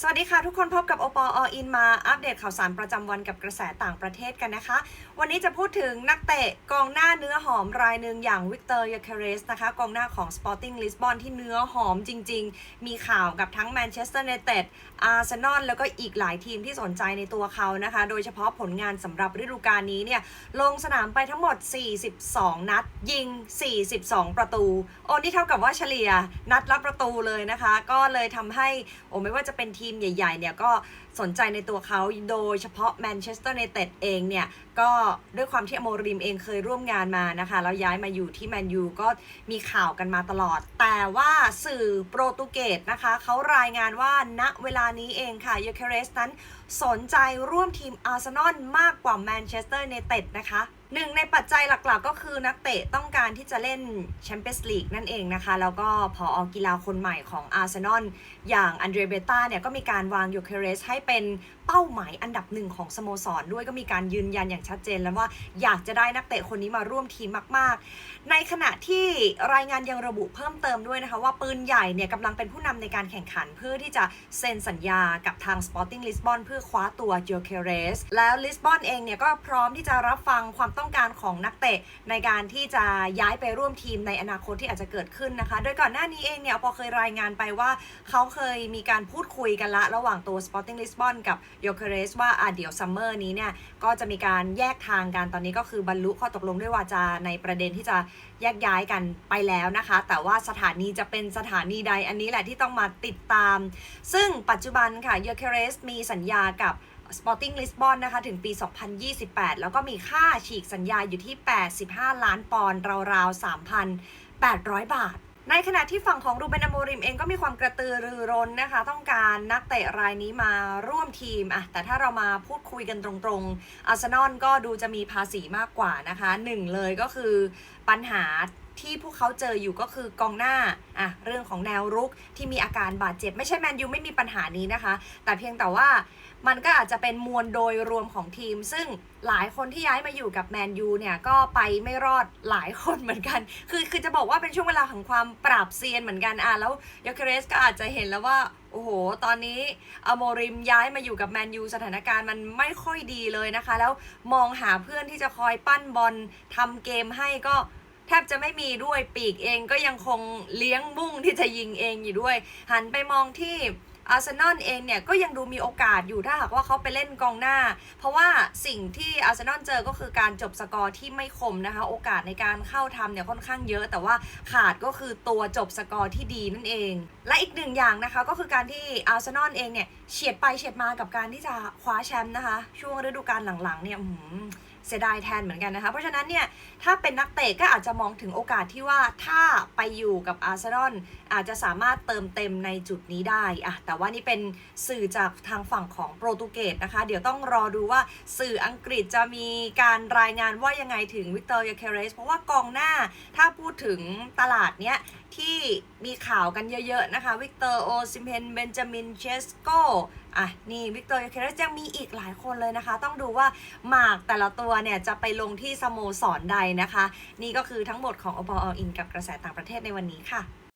สวัสดีค่ะ ทุกคนพบกับโอปอออินมาอัปเดตข่าวสารประจำวันกับกระแสต่างประเทศกันนะคะ วันนี้จะพูดถึงนักเตะกองหน้าเนื้อหอมรายหนึ่งอย่างวิกเตอร์ยาเคเรสนะคะกองหน้าของ Sporting Lisbon ที่เนื้อหอมจริง ๆ มีข่าวกับทั้งแมนเชสเตอร์ n นเต็ดอาร์เซนอลแล้วก็อีกหลายทีมที่สนใจในตัวเขานะคะ โดยเฉพาะผลงานสำหรับฤดูกาลนี้เนี่ยลงสนามไปทั้งหมด 42 นัด ยิง 42 ประตู โอ้นี่เท่ากับว่าเฉลี่ยนัดละประตูเลยนะคะ ก็เลยทำให้โอ้ไม่ว่าจะเป็นทีมใหญ่ๆเนี่ยก็สนใจในตัวเขาโดยเฉพาะแมนเชสเตอร์ n นเต็ดเองเนี่ยก็ด้วยความที่อโมริมเองเคยร่วมงานมานะคะแล้วย้ายมาอยู่ที่แมนยูก็มีข่าวกันมาตลอด แต่ว่าสื่อโปรตุเกสนะคะเขารายงานว่าณเวลานี้เองค่ะยูเคเรสนั้นสนใจร่วมทีมอาร์เซนอลมากกว่าแมนเชสเตอร์ n นเต็ดนะคะหนึ่งในปัจจัยหลักๆ ก็คือนักเตะต้องการที่จะเล่นแชมเปี้ยนส์ลีกนั่นเองนะคะ แล้วก็พออกีฬาคนใหม่ของอาร์เซนอลอย่างอันเดรเบต้าเนี่ยก็มีการวางยูเคเรสให้เป็นเป้าหมายอันดับหนึ่งของสโมสรด้วยก็มีการยืนยันอย่างชัดเจนแล้วว่าอยากจะได้นักเตะคนนี้มาร่วมทีมมากๆ ในขณะที่รายงานยังระบุเพิ่มเติมด้วยนะคะ ว่าปืนใหญ่เนี่ยกำลังเป็นผู้นำในการแข่งขันเพื่อที่จะเซ็นสัญญากับทาง Sporting Lisbon เพื่อคว้าตัวโยเคเรสแล้วลิสบอนเองเนี่ยก็พร้อมที่จะรับฟังความต้องการของนักเตะในการที่จะย้ายไปร่วมทีมในอนาคตที่อาจจะเกิดขึ้นนะคะ โดยก่อนหน้านี้เองเนี่ยพอเคยรายงานไปว่าเขาเคยมีการพูดคุยกันละระหว่างตัว Sporting Lisbon กับโยเคเรสว่าอะเดี๋ยวซัมเมอร์นี้เนี่ยก็จะมีการแยกทางกันตอนนี้ก็คือบรรลุข้อตกลงด้วยวาจาในประเด็นที่จะแยกย้ายกันไปแล้วนะคะ แต่ว่าสถานีจะเป็นสถานีใดอันนี้แหละที่ต้องมาติดตาม ซึ่งปัจจุบันค่ะโยเคเรสมีสัญญากับ Sporting Lisbon นะคะ ถึงปี 2028 แล้วก็มีค่าฉีกสัญญาอยู่ที่ 85 ล้านปอนด์ราวๆ 3,800 บาท ในขณะที่ฝั่งของรูเบนอโมริมเองก็มีความกระตือรือร้นนะคะ ต้องการนักเตะรายนี้มาร่วมทีมอะแต่ถ้าเรามาพูดคุยกันตรงๆอาร์เซนอลก็ดูจะมีภาษีมากกว่านะคะหนึ่งเลยก็คือปัญหา ที่พวกเขาเจออยู่ก็คือกองหน้าอะเรื่องของแนวรุกที่มีอาการบาดเจ็บ ไม่ใช่แมนยูไม่มีปัญหานี้นะคะ แต่เพียงแต่ว่ามันก็อาจจะเป็นมวลโดยรวมของทีม ซึ่งหลายคนที่ย้ายมาอยู่กับแมนยูเนี่ยก็ไปไม่รอดหลายคนเหมือนกัน คือคือจะบอกว่าเป็นช่วงเวลาของความปราบเซียนเหมือนกันอะแล้วยาเคเรสก็อาจจะเห็นแล้วว่า โอ้โห ตอนนี้อโมริมย้ายมาอยู่กับแมนยูสถานการณ์มันไม่ค่อยดีเลยนะคะ แล้วมองหาเพื่อนที่จะคอยปั้นบอลทำเกมให้ก็ แทบจะไม่มีด้วยปีกเองก็ยังคงเลี้ยงมุ่งที่จะยิงเองอยู่ด้วย หันไปมองที่อาร์เซนอลเองเนี่ยก็ยังดูมีโอกาสอยู่ถ้าหากว่าเขาไปเล่นกองหน้า เพราะว่าสิ่งที่อาร์เซนอลเจอก็คือการจบสกอร์ที่ไม่คมนะคะ โอกาสในการเข้าทำเนี่ยค่อนข้างเยอะ แต่ว่าขาดก็คือตัวจบสกอร์ที่ดีนั่นเอง และอีกหนึ่งอย่างนะคะก็คือการที่อาร์เซนอลเองเนี่ยเฉียดไปเฉียดมากับการที่จะคว้าแชมป์นะคะ ช่วงฤดูกาลหลังๆเนี่ย เสียดายแทนเหมือนกันนะคะ เพราะฉะนั้นเนี่ยถ้าเป็นนักเตะก็อาจจะมองถึงโอกาสที่ว่าถ้าไปอยู่กับอาร์เซนอลอาจจะสามารถเติมเต็มในจุดนี้ได้อะแต่ว่านี่เป็นสื่อจากทางฝั่งของโปรตุเกสนะคะ เดี๋ยวต้องรอดูว่าสื่ออังกฤษจะมีการรายงานว่ายังไงถึงวิกเตอร์ยาเคเรสเพราะว่ากองหน้าถ้าพูดถึงตลาดเนี้ย ที่มีข่าวกันเยอะๆนะคะ วิกเตอร์โอซิมเพนเบนจามินเชสโกอะนี่วิกเตอร์เคเรสยังมีอีกหลายคนเลยนะคะ ต้องดูว่าหมากแต่ละตัวเนี่ย จะไปลงที่สโมสรใดนะคะ นี่ก็คือทั้งหมดของอปออินกับกระแสต่างประเทศในวันนี้ค่ะ